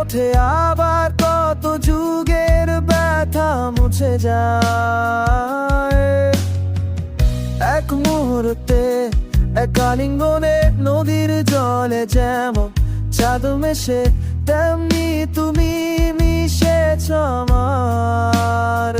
ওঠে আবার কত যুগের ব্যথা মুছে যায়। এক মুহূর্তে এক আলিঙ্গনে নদীর জলে যেমন চাঁদ মেশে, তেমনি তুমি মিশেছ আমার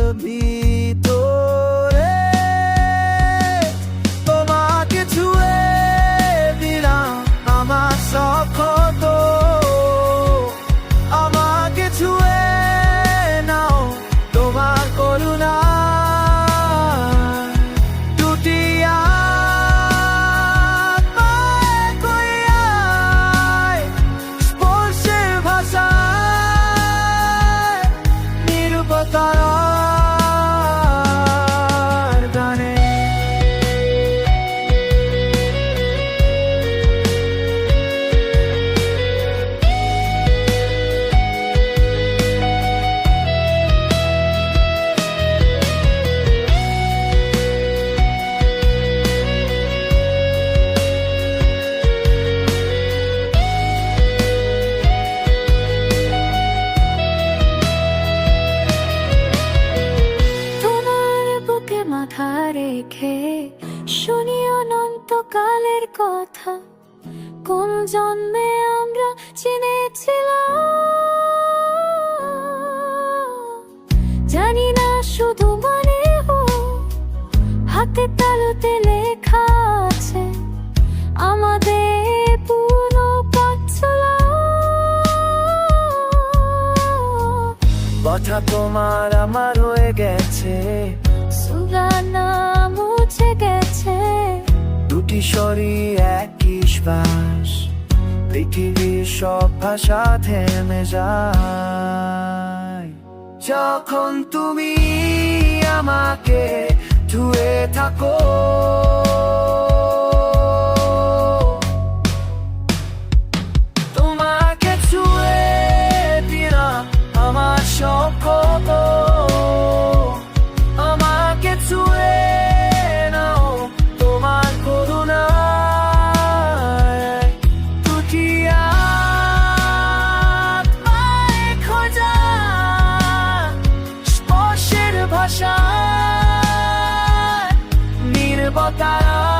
শুনি অনন্তকালের কথা। কোন জন্মে আমরা চিনেছিলাম জানি না শুধু মনে হাতে তালুতে লেখা আছে, আমাদের পুরো কথা তোমার আমার হয়ে গেছে। মুছে শ্বাস। পৃথিবীর সব যখন তুমি আমাকে ধুয়ে থাকো তোমাকে ছুঁয়ে দিলাম আমার সব caer.